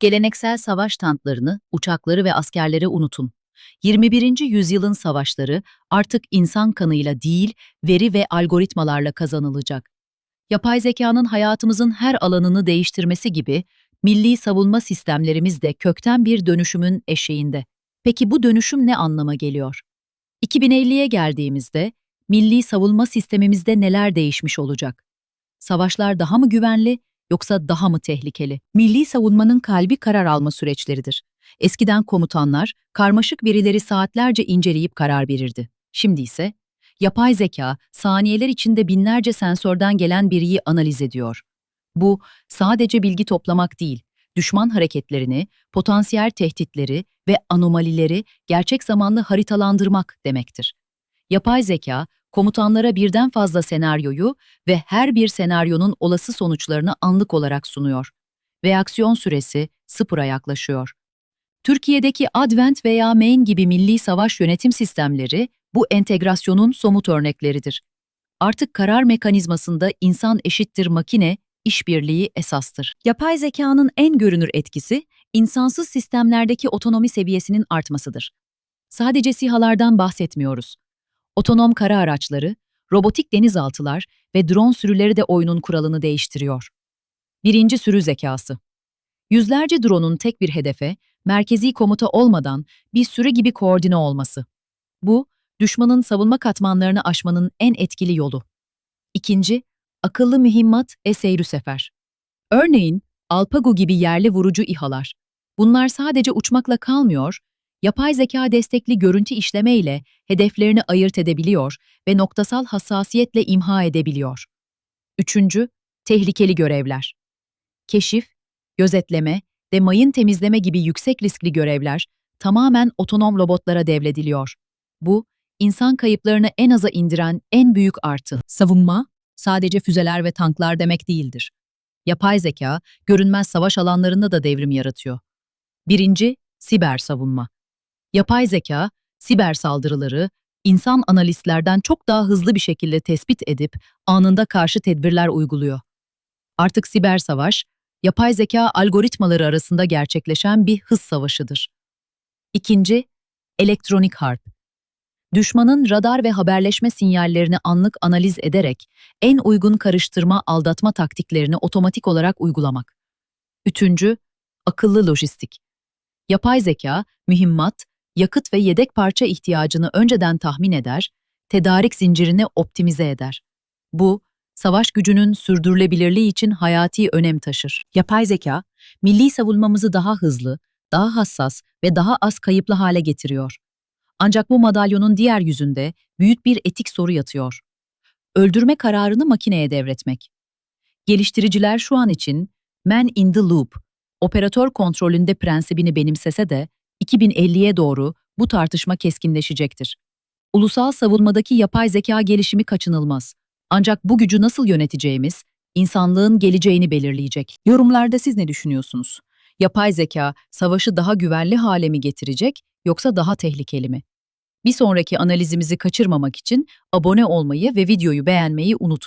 Geleneksel savaş tanklarını, uçakları ve askerleri unutun. 21. yüzyılın savaşları artık insan kanıyla değil, veri ve algoritmalarla kazanılacak. Yapay zekanın hayatımızın her alanını değiştirmesi gibi milli savunma sistemlerimiz de kökten bir dönüşümün eşiğinde. Peki bu dönüşüm ne anlama geliyor? 2050'ye geldiğimizde milli savunma sistemimizde neler değişmiş olacak? Savaşlar daha mı güvenli yoksa daha mı tehlikeli? Milli savunmanın kalbi karar alma süreçleridir. Eskiden komutanlar karmaşık verileri saatlerce inceleyip karar verirdi. Şimdi ise yapay zeka saniyeler içinde binlerce sensörden gelen veriyi analiz ediyor. Bu sadece bilgi toplamak değil, düşman hareketlerini, potansiyel tehditleri ve anomalileri gerçek zamanlı haritalandırmak demektir. Yapay zeka, komutanlara birden fazla senaryoyu ve her bir senaryonun olası sonuçlarını anlık olarak sunuyor. Reaksiyon süresi sıfıra yaklaşıyor. Türkiye'deki Advent veya Main gibi milli savaş yönetim sistemleri bu entegrasyonun somut örnekleridir. Artık karar mekanizmasında insan eşittir makine, işbirliği esastır. Yapay zekanın en görünür etkisi, insansız sistemlerdeki otonomi seviyesinin artmasıdır. Sadece SİHA'lardan bahsetmiyoruz. Otonom kara araçları, robotik denizaltılar ve drone sürüleri de oyunun kuralını değiştiriyor. Birinci sürü zekası. Yüzlerce drone'un tek bir hedefe, merkezi komuta olmadan bir sürü gibi koordine olması. Bu, düşmanın savunma katmanlarını aşmanın en etkili yolu. İkinci, akıllı mühimmat e seyru sefer. Örneğin, Alpago gibi yerli vurucu İHA'lar. Bunlar sadece uçmakla kalmıyor, yapay zeka destekli görüntü işleme ile hedeflerini ayırt edebiliyor ve noktasal hassasiyetle imha edebiliyor. Üçüncü, tehlikeli görevler. Keşif, gözetleme ve mayın temizleme gibi yüksek riskli görevler tamamen otonom robotlara devrediliyor. Bu, insan kayıplarını en aza indiren en büyük artı. Savunma, sadece füzeler ve tanklar demek değildir. Yapay zeka, görünmez savaş alanlarında da devrim yaratıyor. Birinci, siber savunma. Yapay zeka, siber saldırıları, insan analistlerden çok daha hızlı bir şekilde tespit edip anında karşı tedbirler uyguluyor. Artık siber savaş, yapay zeka algoritmaları arasında gerçekleşen bir hız savaşıdır. İkinci, elektronik harp. Düşmanın radar ve haberleşme sinyallerini anlık analiz ederek en uygun karıştırma aldatma taktiklerini otomatik olarak uygulamak. Üçüncü, akıllı lojistik. Yapay zeka, mühimmat, yakıt ve yedek parça ihtiyacını önceden tahmin eder, tedarik zincirini optimize eder. Bu, savaş gücünün sürdürülebilirliği için hayati önem taşır. Yapay zeka, milli savunmamızı daha hızlı, daha hassas ve daha az kayıplı hale getiriyor. Ancak bu madalyonun diğer yüzünde büyük bir etik soru yatıyor. Öldürme kararını makineye devretmek. Geliştiriciler şu an için man in the loop, operatör kontrolünde prensibini benimsese de 2050'ye doğru bu tartışma keskinleşecektir. Ulusal savunmadaki yapay zeka gelişimi kaçınılmaz. Ancak bu gücü nasıl yöneteceğimiz, insanlığın geleceğini belirleyecek. Yorumlarda siz ne düşünüyorsunuz? Yapay zeka savaşı daha güvenli hale mi getirecek yoksa daha tehlikeli mi? Bir sonraki analizimizi kaçırmamak için abone olmayı ve videoyu beğenmeyi unutmayın.